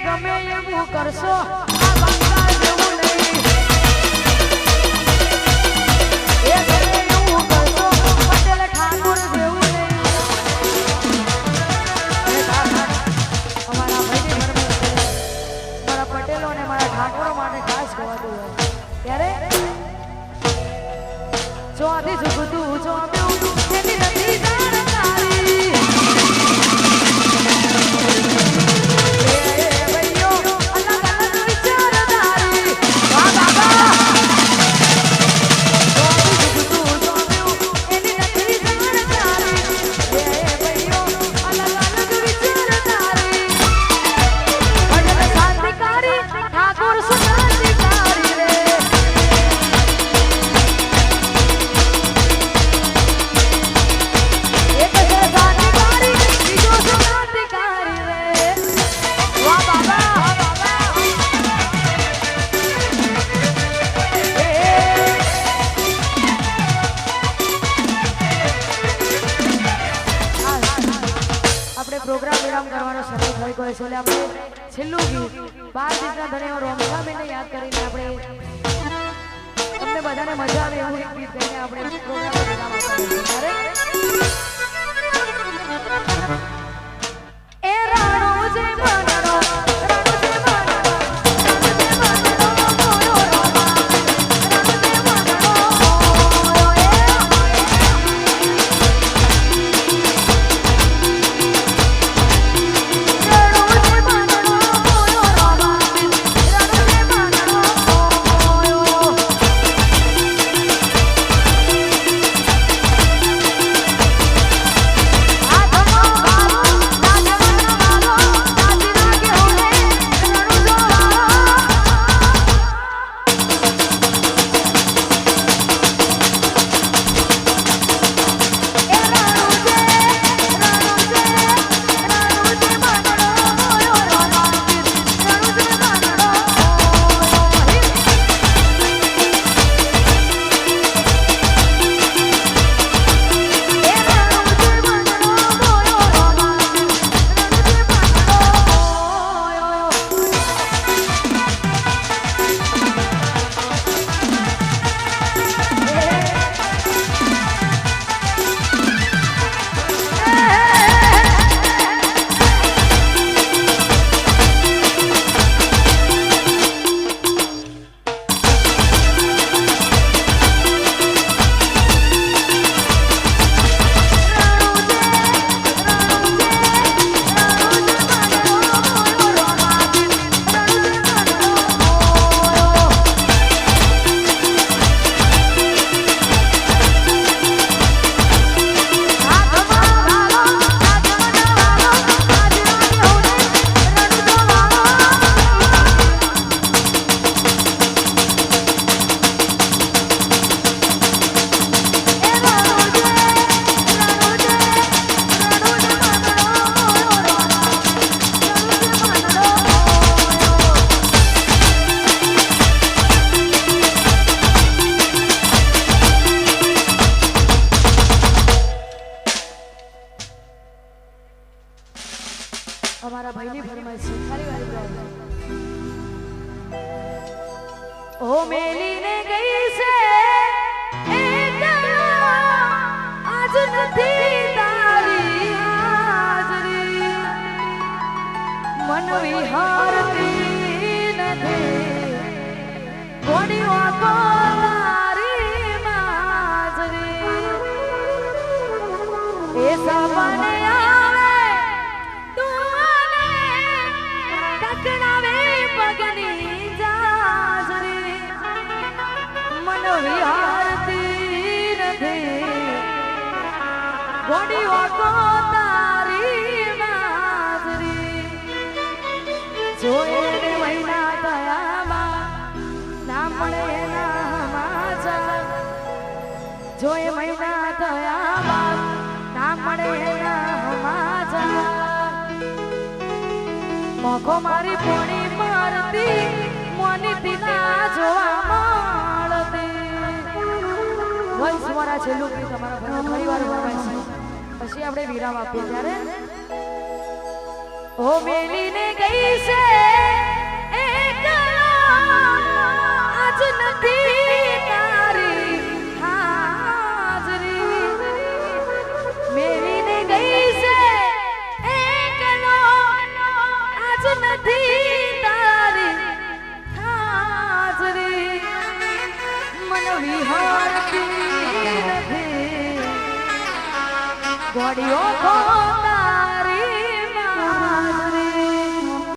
ગમે એવું કરશો જો બંગાળ જેવું નહીં. એ ગમે પ્રોગ્રામ વિરામ કરવાનો સમય થઈ ગયો છે. એટલે આપણે છેલ્લું ગીત, બાર દીકરા ધણી રોમસાબેનને યાદ કરીને આપણે તમને બધાને મજા આવે એવું એક ગીત કરીને આપણે પ્રોગ્રામ વિરામ આપવાનો ઓ મેલીને ગઈ છે. એ આજ નથી તારી હાજરી. મન વિહારતી નથી. ઘોડી વાગો તારી એ સપને ઘોડી વાગો તારી માજરી જોઈને મહિના દયામાં ના એના સમાચાર. જોઈ મહિના થયામાં ના મળે એના સમાચાર. મોખો મારી પોણી મારતી, મોની ના જોવા મળતી વંશ મારા છેલ્લું ગીત અમારા ફરી વાર વગાડે છે આપણે વિરામ આપીએ ત્યારે? ઓ મેલીને ગઈ છે આજ નથી તારી હાજરી. મેલીને ગઈ છે વિહારતી નથી ઘડીઓ ખો